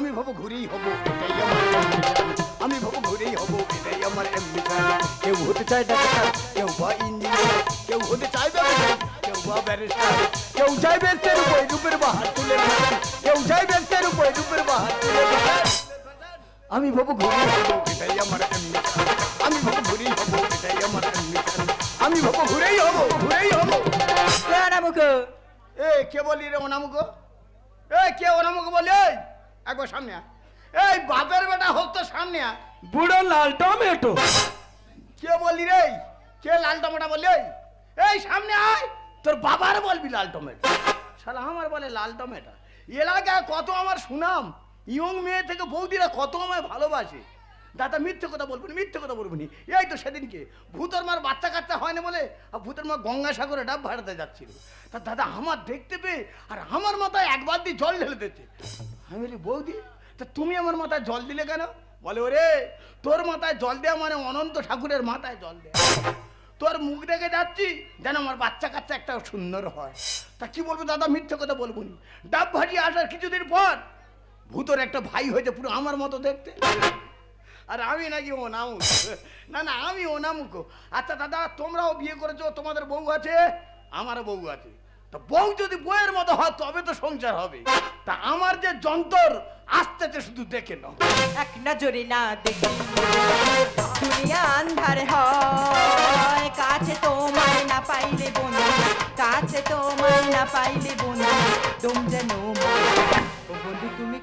আমি ভাবো ঘুরেই হব এটাই আমার আমি ভাবো ঘুরেই হব এটাই আমার ambition। কেউ হতে চায় ডাক্তার কেউ বা ইঞ্জিনিয়ার কেউ হতে চায় ব্যবসায়ী কেউ বা ব্যারিস্টার কেউ চায় ব্যস্তের উপরে রূপের বাহার তুলে কেউ চায় ব্যস্তের উপরে রূপের বাহার তুলে আমি ভাবো ঘুরেই হব এটাই আমার ambition। আমি ভাবো ঘুরেই হব এটাই আমার ambition। আমি ভাবো ঘুরেই হব ঘুরেই হব। এ কে বলি রে অনামুক এ কে অনামুক বলি? একবার সামনে আয়। এই বাপের বেটা হোক তো সামনে আয়। বুড়ো লাল টমেটো। কে বলি রে? কে লাল টমেটো বলি ওই এই সামনে আয়। তোর বাবার বলবি লাল টমেটো। শালা আমার বলে লাল টমেটো। এলাকায় কত আমার সুনাম। ইয়ং মেয়ে থেকে বৌদিরা কত আমায় ভালোবাসে। দাদা মিথ্যে কথা বলব না, মিথ্যে কথা বলব নি। এই তো সেদিনকে। ভূতর মার বাচ্চা কাচ্চা হয় না বলে, আর ভূতের মা গঙ্গাসাগরে ডাব ভাড়াতে যাচ্ছিল। তা দাদা আমার দেখতে পেয়ে, আর আমার মাথায় একবার দিয়ে জল ঢেলে দিচ্ছে আমি বলি, বৌদি, তা তুমি আমার মাথায় জল দিলে কেন? বলে, ওরে, তোর মাথায় জল দেওয়া মানে অনন্ত ঠাকুরের মাথায় জল দেওয়া তোর মুখ দেখে যাচ্ছি যেন আমার বাচ্চা কাচ্চা একটা সুন্দর হয়। তা কি বলব দাদা, মিথ্যে কথা বলব ডাব ভাজিয়ে আসার কিছুদিন পর ভূতর একটা ভাই হয়েছে পুরো আমার মতো দেখতে। আর আমি নাকি অনামুক না না, আমি অনামুক আচ্ছা দাদা, তোমরাও বিয়ে করেছ, তোমাদের বউ আছে? আমারও বউ আছে। তা বউ যদি বউয়ের মতো হয়, তবে তো সংসার হবে। তা আমার যে যন্তর আসতেছে শুধু দেখে নাও। এক নজরে না দেখি দুনিয়া হয়। কাছে তোমায় না পাইলে বন্ধু, কাছে তোমায় না পাইলে বন্ধু তুম যেন। বন্ধু, তুমি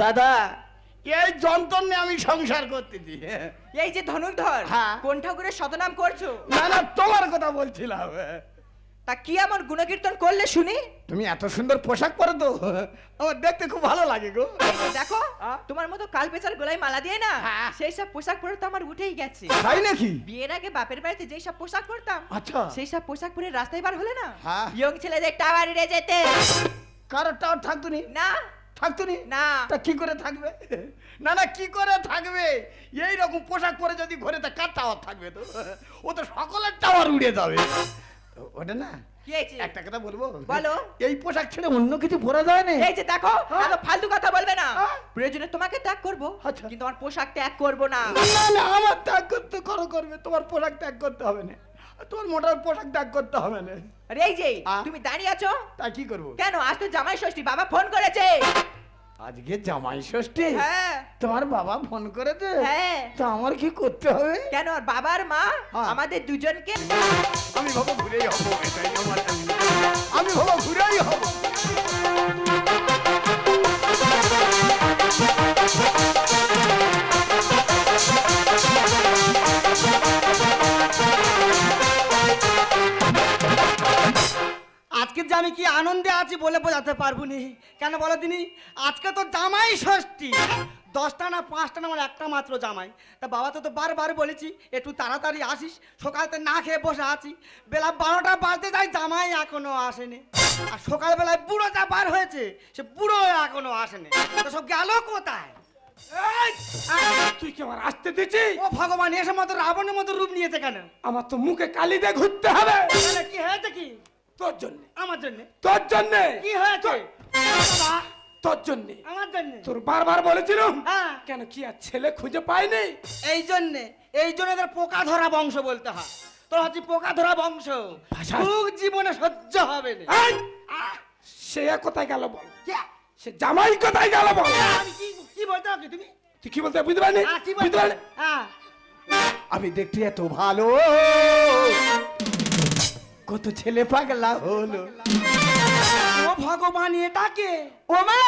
দাদা। এই যন্ত্র নিয়ে আমি সংসার করতেছি। এই যে ধনুর্ধর হ্যাঁ। কোন ঠাকুরের শতনাম করছ? না না তোমার কথা বলছিলাম। তা কি এমন গুণকীর্তন করলে শুনি? তুমি এত সুন্দর পোশাক পরো তো। আমার দেখতে খুব ভালো লাগে গো। দেখো আ? তোমার মতো কাল পেঁচার গলায় মালা দিয়ে না হ্যাঁ। সেই সব পোশাক পরে তো আমার উঠেই গেছে। তাই নাকি? বিয়ের আগে বাপের বাড়িতে যেই সব পোশাক পরতাম আচ্ছা। সেই সব পোশাক পরে রাস্তায় বার হলে না? হ্যাঁ। ইয়ং ছেলেদের টাওয়ারে যেতে। কারোর টাওয়ার থাকতো নি? না। থাকতো না। তা কি করে থাকবে? না না কি করে থাকবে? এই রকম পোশাক পরে যদি ঘরে তা কার টাওয়ার থাকবে তো? ও তো সকলের টাওয়ার উড়ে যাবে। ওটা না? একটা কথা বলব? বলো। এই পোশাক ছেড়ে অন্য কিছু পরা যায় না? এই যে দেখো হ্যাঁ। এত ফালতু কথা বলবে না। হ্যাঁ। প্রয়োজনে তোমাকে ত্যাগ করব আচ্ছা। কিন্তু আমার পোশাক ত্যাগ করব না। না না আমার ত্যাগ করতে করো করবে। তোমার পোশাক ত্যাগ করতে হবে না। তোমার মোটার পোশাক ত্যাগ করতে হবে না। আরে এই যে তুমি দাঁড়িয়ে আছো? তা কি করব? কেন? আজ তো জামাই ষষ্ঠী বাবা ফোন করেছে। আজকে জামাই ষষ্ঠী? হ্যাঁ। তোমার বাবা ফোন করেছে? হ্যাঁ। তা আমার কি করতে হবে? কেন? আর বাবার মা? হ্যাঁ। আমাদের দুজনকে? আমি ভাবো ঘুরেই হব এটাই আমার আমি ভাবো ঘুরেই হব। আমি কি আনন্দে আছি বলে বোঝাতে পারব নি কেন বলো তিনি আজকে তো জামাই ষষ্ঠী। দশটা না পাঁচটা না আমার একটা মাত্র জামাই। তা বাবা তো তো বারবার বলেছি একটু তাড়াতাড়ি আসিস সকালতে না খেয়ে বসে আছি। বেলা বারোটা বাজতে যাই জামাই এখনও আসেনি। আর সকালবেলায় বুড়ো যা বার হয়েছে সে বুড়ো এখনও আসেনি। তো সব গেল কোথায়? তুই কি আমার আসতে ও ভগবান এসে মতো রাবণের মতো রূপ নিয়েছে কেন? আমার তো মুখে কালি দিয়ে ঘুরতে হবে। কি হয়েছে কি? তোর জন্য। আমার জন্য। তোর জন্য। কি হয়েছে? তোর জন্য। আমার জন্য। তোর বারবার বলেছিলাম হ্যাঁ। কেন কি আর ছেলে খুঁজে পাইনি? এই জন্যে এই জন্য এদের পোকা ধরা বংশ বলতে হয়। তোর হচ্ছে পোকা ধরা বংশ। ভাষা- জীবনে সহ্য হবে না। সে কোথায় গেল বল? সে জামাই কোথায় গেল বল? আমি কি কি বলতে হবে তুমি? তুই কি বলতে বুঝতে পারলি হ্যাঁ, বুঝতে পারলি হ্যাঁ। আমি দেখতে এত ভালো। কত ছেলে পাগলা হলো। ও ভগবান এটাকে ও মা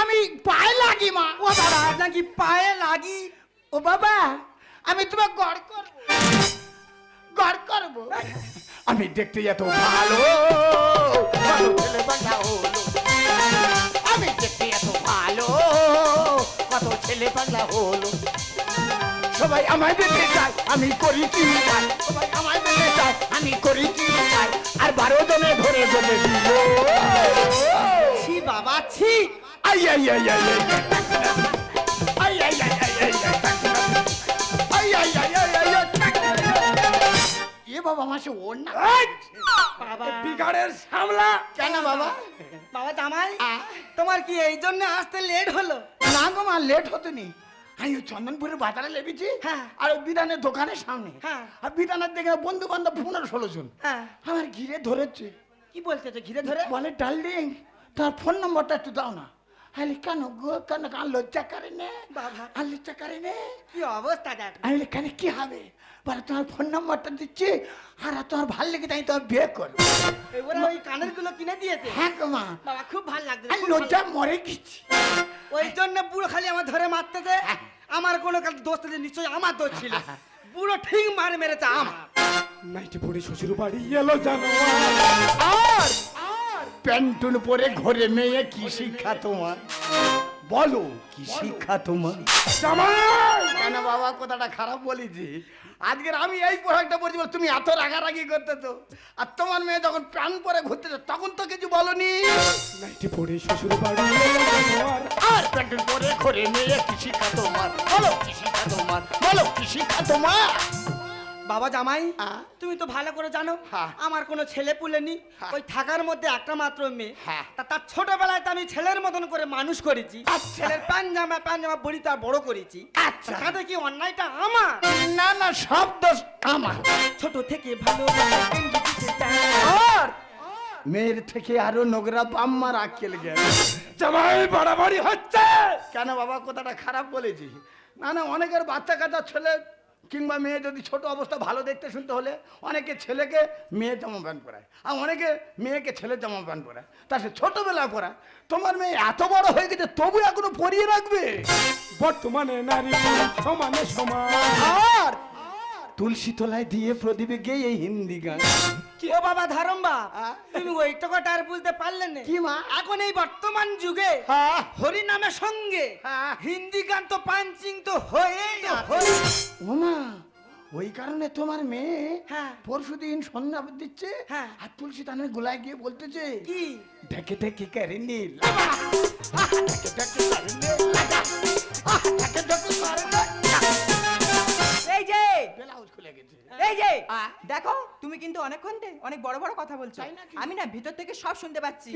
আমি পায়ে লাগি মা। ও বাবা নাকি পায়ে লাগি? ও বাবা আমি তোমার গড় করব। গড় করব। আমি দেখতে এত ভালো। কত ছেলে পাগলা হলো। আমি দেখতে এত ভালো। কত ছেলে পাগলা হলো। সবাই আমায় পেতে চায় আমি করি কি চাই সবাই আমায় পেতে চায় আমি করি কি চাই আর বারো জনে ধরে ধরে দিল ছি বাবা ছি আই আই আই আই আই আই আই এ বাবা বাবা কেন বাবা বাবা তোমার কি এই জন্য আসতে লেট হলো না গো মা লেট হতো নি আমি ওই চন্দনপুরের বাজারে লেগেছি। হ্যাঁ। আর ওই বিধানের দোকানের সামনে। হ্যাঁ। আর বিধানের দেখে বন্ধু বান্ধব পনেরো ষোলো জন। হ্যাঁ। আমার ঘিরে ধরেছে। কি বলতে ঘিরে ধরে? বলে ডার্লিং তার ফোন নম্বরটা একটু দাও না। আরে কেন গো কেন আর লজ্জা করে নে বাবা। আর লজ্জা করে নে কি অবস্থা দেখ আমি বলি, কেন কি হবে বলে তোমার ফোন নম্বরটা দিচ্ছি আর তোমার ভালো লেগে তাই তোমার বিয়ে করব এবারে ওই কানেরগুলো কিনে দিয়েছে হ্যাঁ গো মা বাবা খুব ভালো লাগছে আমি খুব ভালো লজ্জা মরে গেছি ওই জন্য বুড়ো খালি আমার ধরে মারতেছে আমার কোনো কাল দোষ যে নিশ্চয়ই আমার দোষ ছিল বুড়ো ঠিক মার মেরেছে আমার নাইটি পড়ে শ্বশুর বাড়ি এলো জানো আর প্যান্টুন পরে ঘরে মেয়ে, কি শিক্ষা তোমার? বলো, কি শিক্ষা তোমার? কেন বাবা, কথাটা খারাপ বলেছি। আজকের আমি এই পোশাকটা পরেছি বলে তুমি এত রাগারাগি করতে তো। আর তোমার মেয়ে যখন প্রাণ পরে ঘুরতেছে তখন তো কিছু বলনি। নাইটি পড়ে শ্বশুর বাড়ি। আর প্যান্টুন পরে ঘরে মেয়ে, কি শিক্ষা তোমার? বলো, কি শিক্ষা তোমার? বলো, কি শিক্ষা তোমার? বাবা জামাই? তুমি তো ভালো করে জানো। আমার কোনো ছেলে পুলে নি। ওই থাকার মধ্যে একটা মাত্র মেয়ে। তা তার ছোটবেলায় তো আমি ছেলের মতন করে মানুষ করেছি আচ্ছা। ছেলের পাঞ্জামা পাঞ্জামা বড়ি তার বড় করেছি আচ্ছা। তাতে কি অন্যায়টা আমার না না সব দোষ আমার ছোট থেকে ভালো মেয়ের থেকে আরও নোংরা বাম্মার আক্কেল গেল জামাই বাড়াবাড়ি হচ্ছে কেন বাবা কথাটা খারাপ বলেছি না না অনেকের বাচ্চা কাচ্চা ছেলে কিংবা মেয়ে যদি ছোট অবস্থা ভালো দেখতে শুনতে হলে অনেকে ছেলেকে মেয়ে জামা প্যান্ট পরায় আর অনেকে মেয়েকে ছেলে জামা প্যান্ট পরায়। তা সে ছোটবেলায় পরা তোমার মেয়ে এত বড় হয়ে গেছে তবু এখনও পরিয়ে রাখবে? বর্তমানে নারী সমানে সমান। তুলসী তলায় দিয়ে প্রদীপে গেয়ে এই হিন্দি গান ও বাবা ধরম্বা? তুমি ওই টাকাটা আর বুঝতে পারলে না কি মা? এখন এই বর্তমান যুগে হ্যাঁ। হরি নামের সঙ্গে হ্যাঁ। হিন্দি গান তো পাঞ্চিং তো হয়েই আছে। ওমা ওই কারণে তোমার মেয়ে হ্যাঁ। পরশু দিন সন্ধ্যা দিচ্ছে হ্যাঁ। আর তুলসী তানের গোলায় গিয়ে বলতেছে কি ঢেকে ঢেকে করেনি এই যে ব্লাউজ এই যে দেখো তুমি কিন্তু অনেকক্ষণ অনেক বড় বড় কথা বলছো। আমি না ভিতর থেকে সব শুনতে পাচ্ছি।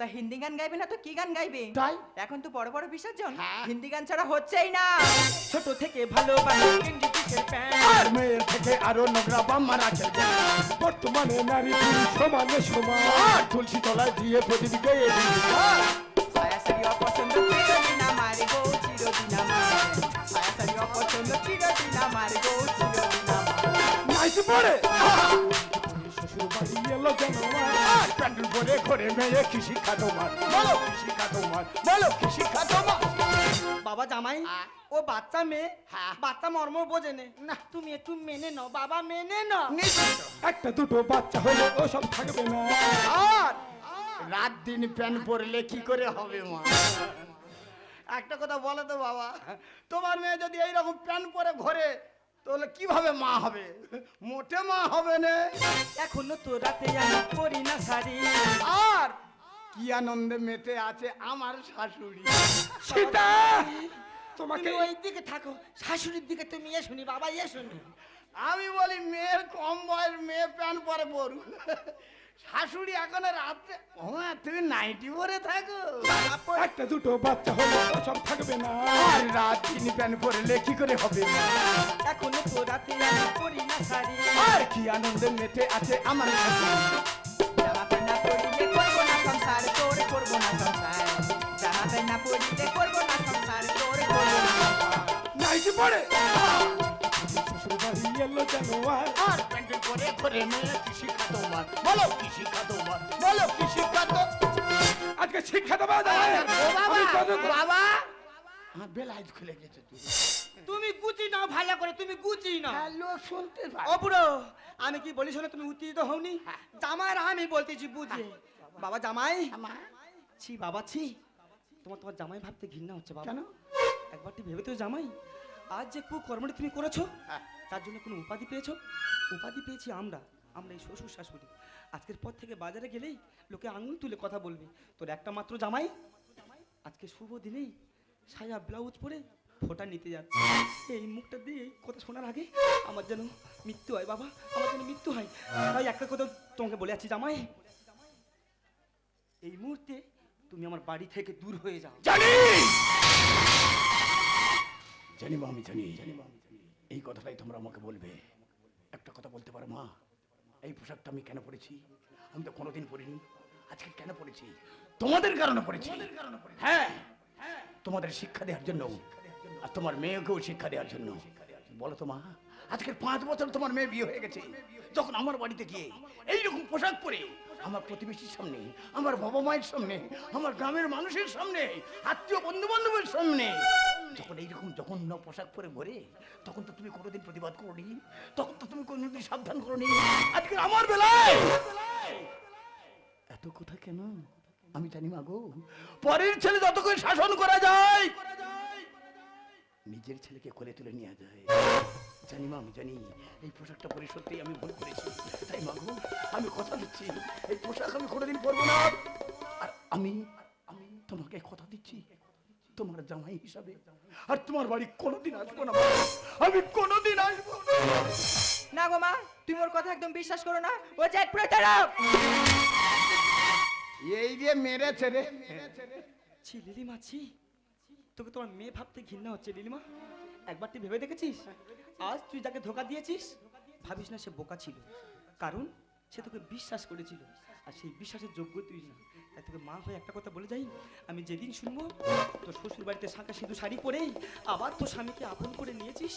তা হিন্দি গান গাইবে না তো কি গান গাইবে? তাই? এখন তো বড় বড় বিসর্জন। হ্যাঁ। হিন্দি গান ছাড়া হচ্ছেই না। ছোট থেকে ভালোবাসি কিঞ্জি কিসের প্যান্ট মেয়ের থেকে আরও নোংরা বাম্মা রাখে বর্তমানে নারী পুরুষ সমানে সমান। তুলসী তলায় দিয়ে প্রদীপ গেয়ে ছায়া শাড়ি অপছন্দ চিরদিন আমার গো চিরদিন আমার। ছায়া শাড়ি অপছন্দ চিরদিন আমার গো নাইটি শ্বশুর বাড়ি এলো আর প্যান্ডেল পরে ঘরে মেয়ে কি শিক্ষা তোমার বলো কি শিক্ষা তোমার? বলো কি শিক্ষা তোমার বাবা জামাই? ও বাচ্চা মেয়ে হ্যাঁ। বাচ্চা মর্ম বোঝে নে। তুমি একটু মেনে নাও বাবা মেনে নাও। একটা দুটো বাচ্চা হলে ওসব থাকবে না। আর। রাত দিন প্যান পরলে কি করে হবে মা? একটা কথা বলো তো বাবা তোমার মেয়ে যদি এইরকম প্যান পরে ঘরে তাহলে কীভাবে মা হবে? মোটে মা হবে না। এখনও তো রাতে আমি করি না শাড়ি। আর কি আনন্দে মেতে আছে আমার শাশুড়ি। সীতা! তোমাকে ওই দিকে থাকো শাশুড়ির দিকে তুমি এ শুনি বাবা এ শুনি আমি বলি মেয়ের কম বয়স মেয়ে প্যান পরে পড়ু শাশুড়ি এখন রাত্রে তুমি নাইটি পরে থাকো। একটা দুটো বাচ্চা হলে ওসব থাকবে না। আর রাত দিন প্যান পরলে কি করে হবে এখনও তো রাতে আমি করি না শাড়ি। আর কি আনন্দে মেতে আছে আমার জামা প্যান্ট না পরিলে করব না সংসার তোর করব না সংসার। জামা প্যান্ট না পরিলে করব না সংসার তোর করব না নাইটি পড়ে শ্বশুর বাড়ি এলো জানোয়ার। আর করে করে মেয়ে কি শিক্ষা তোমার? বলো। কি শিক্ষা তোমার? বলো কি শিক্ষা তো? আজকে শিক্ষা ও বাবা আমি বাবা। আমার বেলাইজ খুলে গেছে তুই তুমি গুচি নাও ভালো করে তুমি গুচি নাও। হ্যালো শুনতে ও আমি কি বলি শোনো তুমি উত্তেজিত হওনি? জামাইর আমি বলতেছি বুঝে। বাবা জামাই? ছি বাবা ছি। তোমার তোমার জামাই ভাবতে ঘৃণা হচ্ছে বাবা। কেন? একবারটি ভেবে তো জামাই আজ যে কুকর্মটা তুমি করেছ হ্যাঁ। তার জন্য কোনো উপাধি পেয়েছ? উপাধি পেয়েছি আমরা আমরা এই শ্বশুর শাশুড়ি। আজকের পর থেকে বাজারে গেলেই লোকে আঙুল তুলে কথা বলবে তোর একটা মাত্র জামাই। আজকে শুভ দিনেই সায়া ব্লাউজ পরে ফোঁটা নিতে যাচ্ছি। এই মুখটা দিয়ে এই কথা শোনার আগে আমার যেন মৃত্যু হয় বাবা আমার যেন মৃত্যু হয়। তাই একটা কথা তোমাকে বলে যাচ্ছি জামাই। এই মুহূর্তে তুমি আমার বাড়ি থেকে দূর হয়ে যাও। জানি! জানি আমি জানি। জানি আমি জানি। এই কথাটাই তোমরা আমাকে বলবে। একটা কথা বলতে পারো মা? এই পোশাকটা আমি কেন পরেছি? আমি তো কোনোদিন পরিনি। আজকে কেন পরেছি? তোমাদের কারণে পরেছি। হ্যাঁ। তোমাদের শিক্ষা দেওয়ার জন্য। আর তোমার মেয়েকেও শিক্ষা দেওয়ার জন্য। বলো তো মা আজকের পাঁচ বছর তোমার মেয়ে বিয়ে হয়ে গেছে। যখন আমার বাড়িতে গিয়ে এইরকম পোশাক পরে আমার প্রতিবেশীর সামনে আমার বাবা মায়ের সামনে আমার গ্রামের মানুষের সামনে আত্মীয় বন্ধু বান্ধবের সামনে যখন এইরকম জঘন্য পোশাক পরে ঘোরে তখন তো তুমি কোনোদিন প্রতিবাদ করনি, তখন তো তুমি কোনোদিন সাবধান করনি। আজকে আমার বেলায়! এত কথা কেন? আমি জানি মা গো। পরের ছেলে যত করে শাসন করা যায়, নিজের ছেলেকে কোলে তুলে নিয়ে যায়। জানি মা, আমি জানি। এই পোশাকটা পরে সত্যিই আমি ভুল করেছি। তাই মা গো, আমি কথা দিচ্ছি। এই পোশাক আমি কোনোদিন পরবো না। আর আমি আমি তোমাকে কথা দিচ্ছি। তোমার জামাই হিসাবে। আর তোমার বাড়ি কোনোদিন আসব না। আমি কোনোদিন আসব না। না গো মা তুমি ওর কথা একদম বিশ্বাস করো না। ও চাই প্রতারক এই যে মেরেছে রে। ছি লিলিমা ছি। তোকে তোমার মেয়ে ভাবতে ঘৃণা হচ্ছে লিলিমা। একবার তুই ভেবে দেখেছিস? আজ তুই যাকে ধোকা দিয়েছিস ভাবিস না সে বোকা ছিল। কারণ সে তোকে বিশ্বাস করেছিল। আর সেই বিশ্বাসের যোগ্য তুই না। তাই তোকে মা হয়ে একটা কথা বলে যাই। আমি যেদিন শুনব তোর শ্বশুর বাড়িতে শাঁকা সিঁদুর শাড়ি পরেই আবার তোর স্বামীকে আপন করে নিয়েছিস।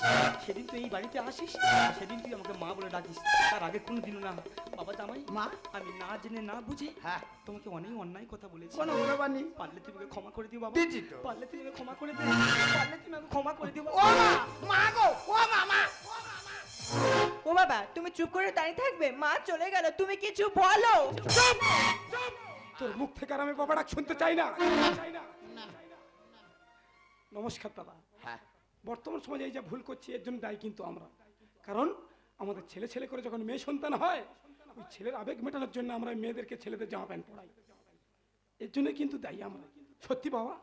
সেদিন তুই এই বাড়িতে আসিস সেদিন তুই আমাকে মা বলে ডাকিস। তার আগে কোনো দিনও না। বাবা জামাই মা? আমি না জেনে না বুঝে হ্যাঁ। তোমাকে অনেক অন্যায় কথা বলেছি। কোনো ব্যাপার নেই পারলে তুমি আমাকে ক্ষমা করে দিও বাবা। পারলে তুমি আমাকে ক্ষমা করে দিও। পারলে তুমি আমাকে ক্ষমা করে দিও ও মা! মা গো! ও মা মা! ও বাবা তুমি চুপ করে দাঁড়িয়ে থাকবে? মা চলে গেল তুমি কিছু বলো। তোর মুখ থেকে আর আমি বাবা ডাক শুনতে চাই না। চাই না নমস্কার দাদা হ্যাঁ। বর্তমান সমাজে এই যে ভুল করছি এর জন্য দায়ী কিন্তু আমরা। কারণ আমাদের ছেলে ছেলে করে যখন মেয়ে সন্তান হয় ওই ছেলের আবেগ মেটানোর জন্য আমরা মেয়েদেরকে ছেলেদের জামা প্যান্ট পরাই। এর জন্য কিন্তু দায়ী আমরা। সত্যি বাবা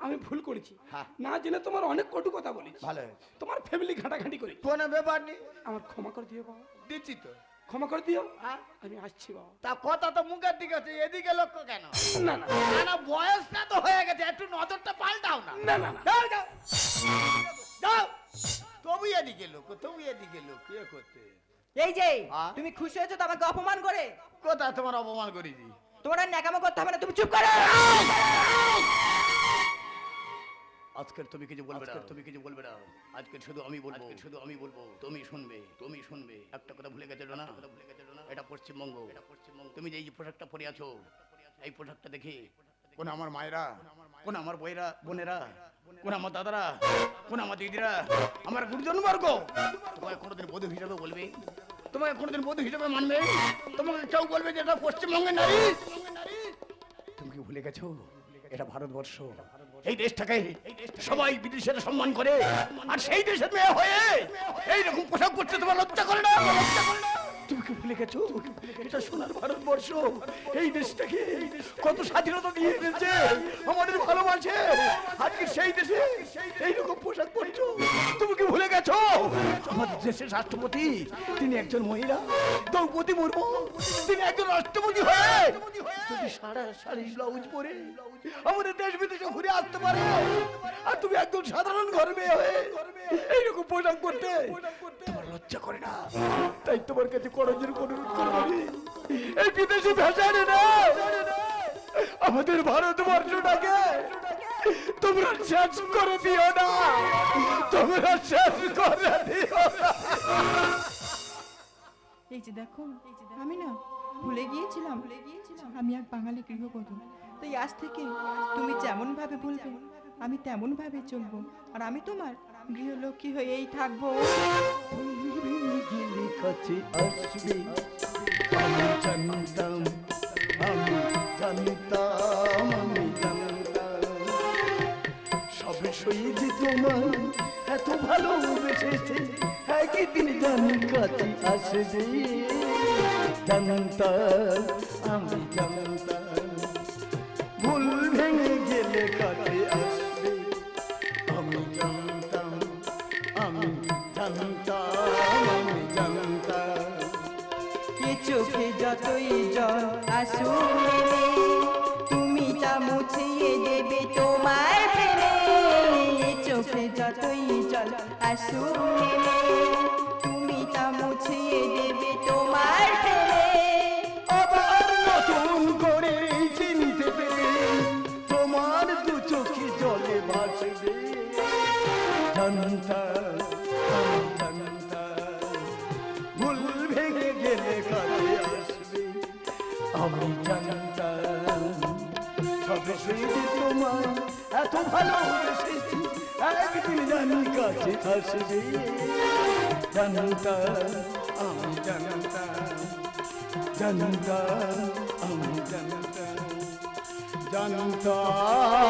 আমি ভুল করেছি। হ্যাঁ। না জেনে তোমার অনেক কটু কথা বলেছি। ভালো হয়েছে। তোমার ফ্যামিলি ঘাটাঘাটি করেছি। কোনো ব্যাপার নেই। আমার ক্ষমা করে দিও বাবা। দিচ্ছি তো। ক্ষমা করে দিও। হ্যাঁ। আমি আসছি বাবা। তা কথা তো মুখের দিকে আছে এদিকে লক্ষ্য কেন? না না। না না বয়সটা তো হয়ে গেছে একটু নজরটা পাল্টাও না। না না না। যাও যাও। যাও। তবু এদিকে লোক তবু এদিকে লোক কে করতে। এই যে হ্যাঁ? তুমি খুশি হয়েছো তো আমাকে অপমান করে? কোথায় তোমার অপমান করেছি তোমার আর ন্যাকামো করতে হবে না তুমি চুপ করো! আজকের তুমি কিছু বলবে না। তুমি কিছু বলবে না। আজকে শুধু আমি বলব। শুধু আমি বলব। তুমি শুনবে। তুমি শুনবে। একটা কথা ভুলে গেছো না? কথা ভুলে গেছো না? এটা পশ্চিমবঙ্গ। এটা পশ্চিমবঙ্গ। তুমি যে এই পোশাকটা পরে আছো এই পোশাকটা দেখে কোন আমার মায়েরা কোন আমার বইরা বোনেরা কোন আমার দাদারা কোন আমার দিদিরা আমার গুরুজন বর্গ তোমাকে কোনোদিন বধূ হিসাবে বলবে? তোমাকে কোনোদিন বধূ হিসাবে মানবে? তোমাকে কেউ বলবে যে এটা পশ্চিমবঙ্গের নারী? তুমি কি ভুলে গেছো। এটা ভারতবর্ষ। এই দেশটাকে সবাই বিদেশের সম্মান করে, আর সেই দেশের মেয়ে হয়ে এইরকম পোশাক করতে তোমার লজ্জা করে না লজ্জা করে না? তুমি কি ভুলে গেছো? এটা সোনার ভারতবর্ষ। এই দেশটাকে কত স্বাধীনতা দিয়ে আমাদের ভালোবাসে। আজকে সেই দেশে এইরকম পোশাক পরছো। তুমি কি ভুলে গেছো? আমাদের দেশের রাষ্ট্রপতি, তিনি একজন মহিলা, দ্রৌপদী মুর্মু। তিনি একজন রাষ্ট্রপতি হয়ে যদি সারা শাড়ি, ব্লাউজ পরে আমাদের দেশ বিদেশে ঘুরে আসতে পারে। আর তুমি একদম সাধারণ ঘর মেয়ে হয়ে এইরকম পোশাক করতে তোমার লজ্জা করে না। তাই তোমার কাছে করজের অনুরোধ করব এই বিদেশি ভাষা না। আমাদের ভারতবর্ষটাকে তোমরা শেষ করে দিও না। তোমরা শেষ করে দিও না। এই যে দেখো, আমি না ভুলে গিয়েছিলাম ভুলে গিয়েছিলাম আমি এক বাঙালি গৃহবধূ। তাই আজ থেকে তুমি যেমন ভাবে বলবে আমি তেমন ভাবে চলবো। আর আমি তোমার গৃহলক্ষ্মী হয়েই থাকব। কাছে আসবে আমি জানতাম আমি জানতাম আমি জানতাম। সব শহীদ তোমার এত ভালোবেসেছে, একদিন জানি কাছে আসবে। যতই জল আসুন আমি জানতাম সবে শুধু তোমার এত ভালোবেসেছি একদিন জানি কাছে আসবে জানতাম আমি জানতাম জানতাম আমি জানতাম জানতাম